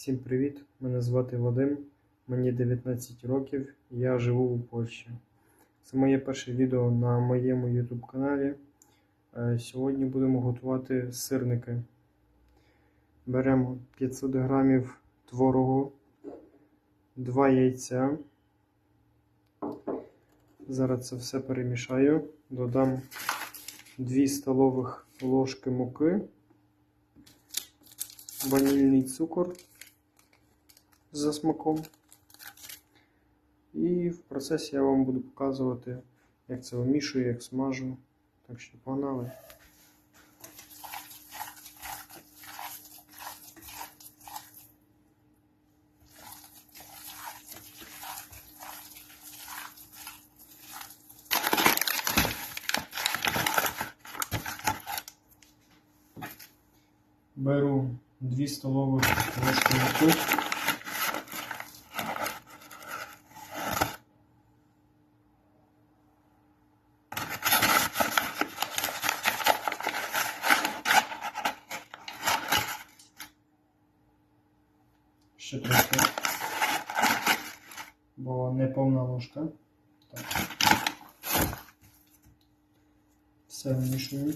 Всім привіт! Мене звати Вадим, мені 19 років, я живу у Польщі. Це моє перше відео на моєму YouTube каналі. Е, Сьогодні будемо готувати сирники. Беремо 500 грамів творогу, 2 яйця. Зараз це все перемішаю, додам 2 столових ложки муки, ванільний цукор за смаком. І в процесі я вам буду показувати, як це вимішую, як смажу. Так що погнали. Беру 2 столових ложки муки. Ще трохи, бо не повна ложка. Так. Все вмішую.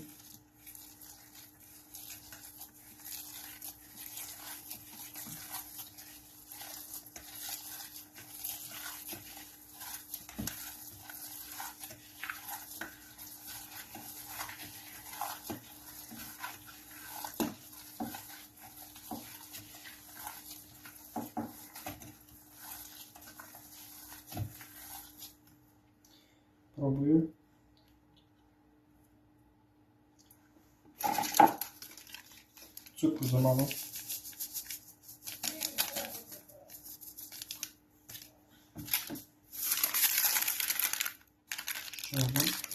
Пробую. Цукру замало. Ще одне.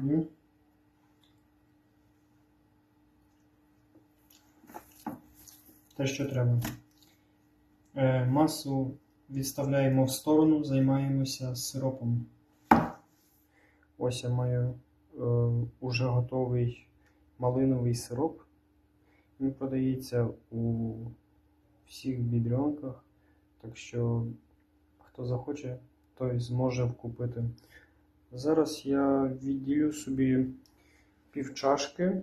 Пробую. Те, що треба. Е, масу відставляємо в сторону, займаємося сиропом. Ось я маю е, уже готовий малиновий сироп. Він продається у всіх бідрянках. Так що, хто захоче, той зможе купити. Зараз я відділю собі пів чашки,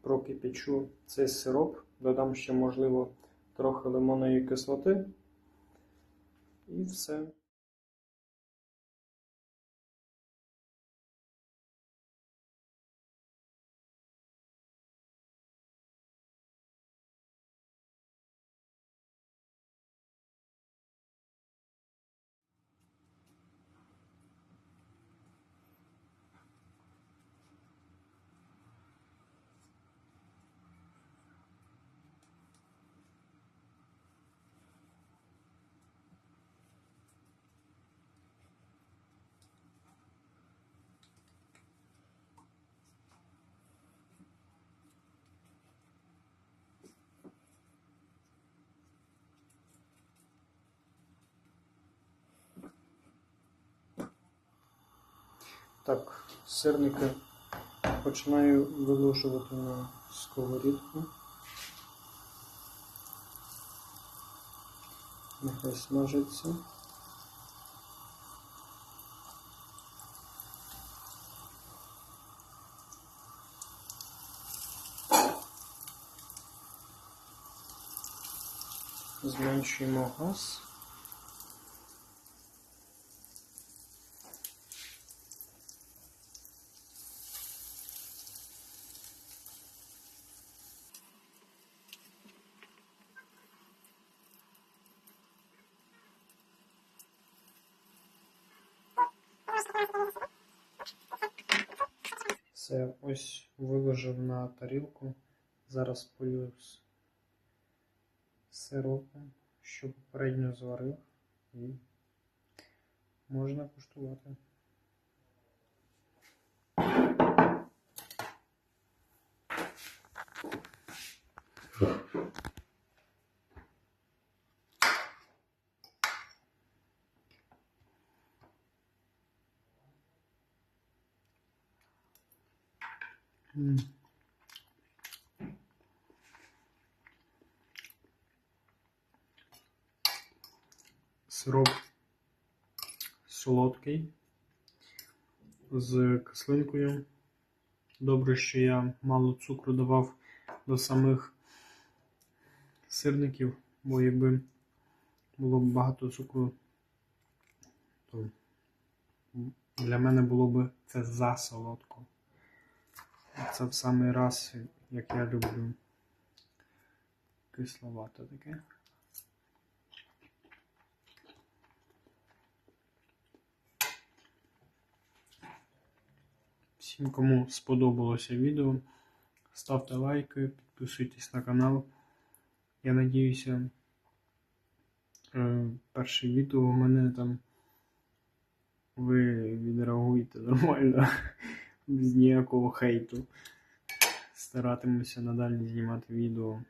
прокипячу цей сироп, додам ще, можливо, трохи лимонної кислоти. І все. Так, сирники починаю виложувати на сковорідку. Нехай смажиться. Зменшуємо газ. Все, ось виложив на тарілку. Зараз полю з сиропу, що попередньо зварив, і можна куштувати. М. Сироп солодкий з кислинкою. Добре, що я мало цукру давав до самих сирників, бо якби було б багато цукру, то для мене було б це засолодко. Це в самий раз, як я люблю. Кисловато таке. Всім, кому сподобалося відео, ставте лайки, підписуйтесь на канал. Я надіюся, е, перше відео у мене там ви відреагуєте нормально, без ніякого хейту. Старатимуся надалі знімати відео